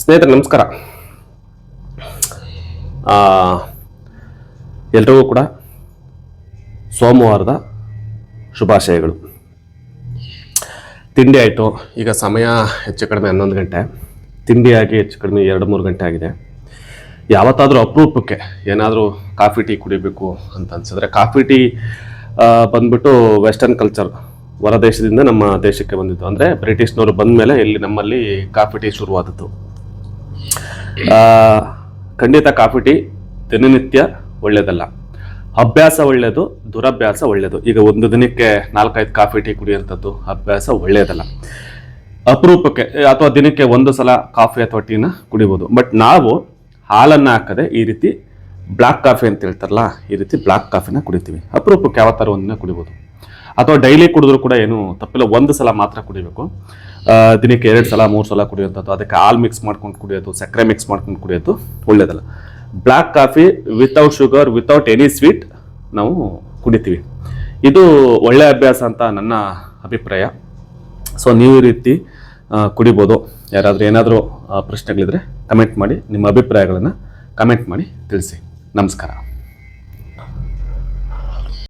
ಸ್ನೇಹಿತರೆ, ನಮಸ್ಕಾರ. ಎಲ್ರಿಗೂ ಕೂಡ ಸೋಮವಾರದ ಶುಭಾಶಯಗಳು. ತಿಂಡಿ ಆಯಿತು. ಈಗ ಸಮಯ ಹೆಚ್ಚು ಕಡಿಮೆ ಹನ್ನೊಂದು ಗಂಟೆ. ತಿಂಡಿ ಆಗಿ ಹೆಚ್ಚು ಕಡಿಮೆ ಎರಡು ಮೂರು ಗಂಟೆ ಆಗಿದೆ. ಯಾವತ್ತಾದರೂ ಅಪರೂಪಕ್ಕೆ ಏನಾದರೂ ಕಾಫಿ ಟೀ ಕುಡಿಬೇಕು ಅಂತ ಅನ್ಸಿದ್ರೆ ಕಾಫಿ ಟೀ ಬಂದ್ಬಿಟ್ಟು ವೆಸ್ಟರ್ನ್ ಕಲ್ಚರ್ ಹೊರ ದೇಶದಿಂದ ನಮ್ಮ ದೇಶಕ್ಕೆ ಬಂದಿದ್ದು. ಅಂದರೆ ಬ್ರಿಟಿಷ್ನವರು ಬಂದ ಮೇಲೆ ಇಲ್ಲಿ ನಮ್ಮಲ್ಲಿ ಕಾಫಿ ಟೀ ಶುರುವಾದದ್ದು. ಖಂಡಿತ ಕಾಫಿ ಟೀ ದಿನನಿತ್ಯ ಒಳ್ಳೆಯದಲ್ಲ. ಅಭ್ಯಾಸ ಒಳ್ಳೆಯದು, ದುರಭ್ಯಾಸ ಒಳ್ಳೆಯದು. ಈಗ ಒಂದು ದಿನಕ್ಕೆ ನಾಲ್ಕೈದು ಕಾಫಿ ಟೀ ಕುಡಿಯುವಂಥದ್ದು ಅಭ್ಯಾಸ ಒಳ್ಳೆಯದಲ್ಲ. ಅಪರೂಪಕ್ಕೆ, ಅಥವಾ ದಿನಕ್ಕೆ ಒಂದು ಸಲ ಕಾಫಿ ಅಥವಾ ಟೀನ ಕುಡಿಬೋದು. ಬಟ್ ನಾವು ಹಾಲನ್ನು ಹಾಕದೆ ಈ ರೀತಿ ಬ್ಲ್ಯಾಕ್ ಕಾಫಿ ಅಂತ ಹೇಳ್ತಾರಲ್ಲ, ಈ ರೀತಿ ಬ್ಲ್ಯಾಕ್ ಕಾಫಿನ ಕುಡಿತೀವಿ. ಅಪರೂಪಕ್ಕೆ ಯಾವ ಥರ ಒಂದಿನ ಕುಡಿಬೋದು. ಅಥವಾ ಡೈಲಿ ಕುಡಿದ್ರು ಕೂಡ ಏನು, ತಪ್ಪಿಲ್ಲ. ಒಂದು ಸಲ ಮಾತ್ರ ಕುಡಿಬೇಕು. ದಿನಕ್ಕೆ ಎರಡು ಸಲ, ಮೂರು ಸಲ ಕುಡಿಯುವಂಥದ್ದು. ಅದಕ್ಕೆ ಹಾಲು ಮಿಕ್ಸ್ ಮಾಡ್ಕೊಂಡು ಕುಡಿಯೋದು, ಸಕ್ಕರೆ ಮಿಕ್ಸ್ ಮಾಡ್ಕೊಂಡು ಕುಡಿಯೋದು ಒಳ್ಳೆಯದಲ್ಲ black coffee without sugar without any sweet ನಾವು ಕುಡಿತೀವಿ. ಇದು ಒಳ್ಳೆಯ ಅಭ್ಯಾಸ ಅಂತ ನನ್ನ ಅಭಿಪ್ರಾಯ. ಸೊ ನೀವು ಈ ರೀತಿ ಕುಡಿಬೋದು. ಯಾರಾದರೂ ಏನಾದರೂ ಪ್ರಶ್ನೆಗಳಿದ್ರೆ ಕಮೆಂಟ್ ಮಾಡಿ, ನಿಮ್ಮ ಅಭಿಪ್ರಾಯಗಳನ್ನು ಕಮೆಂಟ್ ಮಾಡಿ ತಿಳಿಸಿ. ನಮಸ್ಕಾರ.